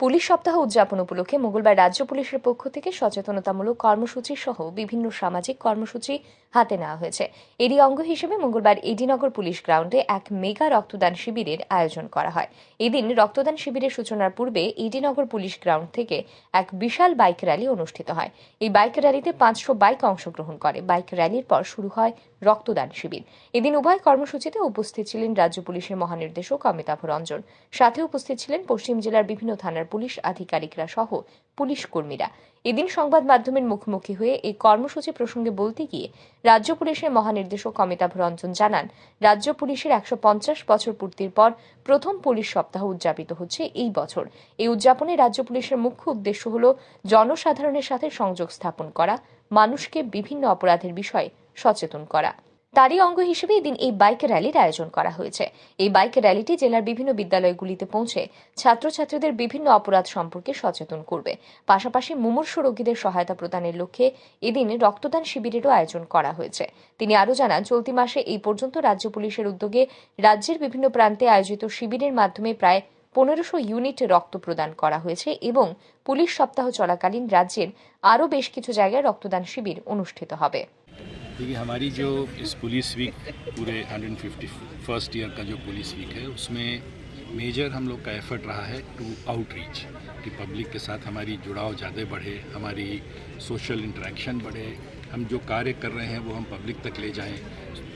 Police সপ্তাহ উদযাপন উপলক্ষে মঙ্গলবার রাজ্য পুলিশের পক্ষ থেকে সচেতনতামূলক কর্মসূচি সহ বিভিন্ন সামাজিক কর্মসূচি হাতে নেওয়া হয়েছে। এরই অঙ্গ হিসেবে মঙ্গলবার এডিনগর পুলিশ গ্রাউন্ডে এক মেগা রক্তদান শিবিরের আয়োজন করা হয়। এদিন রক্তদান শিবিরের সূচনার পূর্বে এডিনগর পুলিশ গ্রাউন্ড থেকে এক বিশাল বাইক র্যালি অনুষ্ঠিত হয়। এই বাইক র্যালিতে পাঁচশো বাইক অংশগ্রহণ করে। বাইক র্যালির পর শুরু হয় রক্তদান শিবির। এদিন উভয় কর্মসূচিতে উপস্থিত ছিলেন রাজ্য পুলিশের মহানির্দেশক অমিতাভ রঞ্জন। সাথে উপস্থিত ছিলেন পশ্চিম জেলার বিভিন্ন থানার পুলিশ আধিকারিকরা সহ পুলিশ কর্মীরা এদিন সংবাদ মাধ্যমের মুখোমুখি হয়ে এই কর্মসূচি প্রসঙ্গে বলতে গিয়ে রাজ্য পুলিশের মহানির্দেশক অমিতাভ রঞ্জন জানান, রাজ্য পুলিশের একশো পঞ্চাশ বছর পূর্তির পর প্রথম পুলিশ সপ্তাহ উদযাপিত হচ্ছে এই বছর। এই উদযাপনে রাজ্য পুলিশের মুখ্য উদ্দেশ্য হল জনসাধারণের সাথে সংযোগ স্থাপন করা, মানুষকে বিভিন্ন অপরাধের বিষয়ে সচেতন করা। তারই অঙ্গ হিসেবে এদিন এই বাইক র্যালির আয়োজন করা হয়েছে। এই বাইক র্যালিটি জেলার বিভিন্ন বিদ্যালয়গুলিতে পৌঁছে ছাত্রছাত্রীদের বিভিন্ন অপরাধ সম্পর্কে সচেতন করবে। পাশাপাশি মুমূর্ষ রোগীদের সহায়তা প্রদানের লক্ষ্যে এদিন রক্তদান শিবিরেরও আয়োজন করা হয়েছে। তিনি আরও জানান, চলতি মাসে এই পর্যন্ত রাজ্য পুলিশের উদ্যোগে রাজ্যের বিভিন্ন প্রান্তে আয়োজিত শিবিরের মাধ্যমে প্রায় পনেরোশো ইউনিট রক্ত প্রদান করা হয়েছে এবং পুলিশ সপ্তাহ চলাকালীন রাজ্যের আরও বেশ কিছু জায়গায় রক্তদান শিবির অনুষ্ঠিত হবে। देखिए, हमारी जो इस पुलिस वीक पूरे 150 फ़र्स्ट ईयर का जो पुलिस वीक है, उसमें मेजर हम लोग का एफर्ट रहा है टू आउटरीच, कि पब्लिक के साथ हमारी जुड़ाव ज़्यादा बढ़े, हमारी सोशल इंटरेक्शन बढ़े, हम जो कार्य कर रहे हैं वो हम पब्लिक तक ले जाएँ,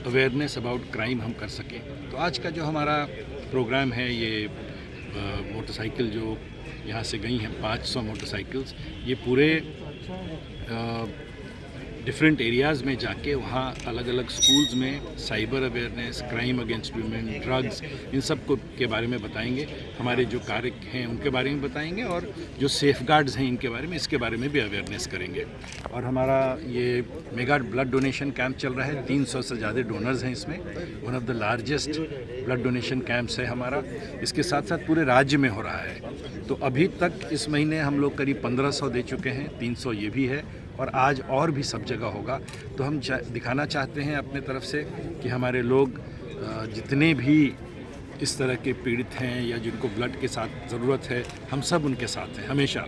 अवेयरनेस अबाउट क्राइम हम कर सकें। तो आज का जो हमारा प्रोग्राम है, ये मोटरसाइकिल जो यहाँ से गई हैं 500 मोटरसाइकिल्स, ये पूरे डिफरेंट एरियाज़ में जाके वहाँ अलग अलग स्कूल्स में cyber awareness crime against women drugs इन सबको के बारे में बताएँगे। हमारे जो कार्य हैं उनके बारे में बताएँगे और जो सेफ़ गार्ड्स हैं इनके बारे में, इसके बारे में भी अवेयरनेस करेंगे। और हमारा ये मेगा ब्लड डोनेशन कैंप चल रहा है 300 से ज़्यादा डोनर्स हैं इसमें। One of the largest blood donation camps है हमारा। इसके साथ साथ पूरे राज्य में हो रहा है। तो अभी तक इस महीने हम लोग करीब 1500 दे चुके हैं 300 ये भी है। और आज और भी सब जगह होगा। तो हम चा- दिखाना चाहते हैं अपने तरफ़ से कि हमारे लोग जितने भी इस तरह के पीड़ित हैं या जिनको ब्लड के साथ ज़रूरत है, हम सब उनके साथ हैं, हमेशा।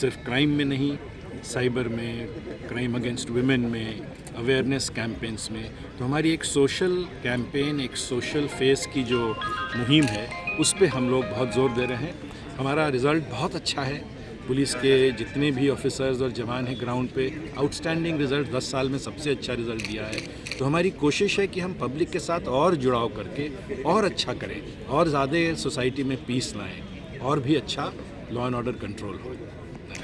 सिर्फ़ क्राइम में नहीं, साइबर में, क्राइम अगेंस्ट वुमेन में, अवेयरनेस कैंपेन्स में। तो हमारी एक सोशल कैंपेन, एक सोशल फेस की जो मुहिम है, उस पर हम लोग बहुत ज़ोर दे रहे हैं। हमारा रिज़ल्ट बहुत अच्छा है। पुलिस के जितने भी ऑफिसर्स और जवान हैं ग्राउंड पे आउटस्टैंडिंग रिज़ल्ट 10 साल में सबसे अच्छा रिज़ल्ट दिया है। तो हमारी कोशिश है कि हम पब्लिक के साथ और जुड़ाव करके और अच्छा करें, और ज़्यादा सोसाइटी में पीस लाएँ, और भी अच्छा लॉ एंड ऑर्डर कंट्रोल हो।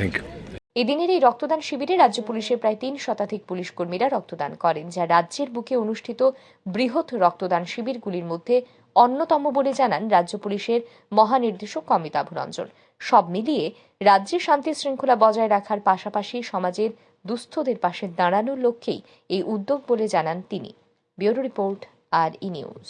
थैंक यू এদিনের এই রক্তদান শিবিরে রাজ্য পুলিশের প্রায় তিন শতাধিক পুলিশ কর্মীরা রক্তদান করেন, যা রাজ্যের বুকে অনুষ্ঠিত বৃহৎ রক্তদান শিবিরগুলির মধ্যে অন্যতম বলে জানান রাজ্য পুলিশের মহানির্দেশক অমিতাভ রঞ্জন। সব মিলিয়ে রাজ্যে শান্তি শৃঙ্খলা বজায় রাখার পাশাপাশি সমাজের দুস্থদের পাশে দাঁড়ানোর লক্ষ্যেই এই উদ্যোগ বলে জানান তিনি। ব্যুরো রিপোর্ট, আর ই নিউজ।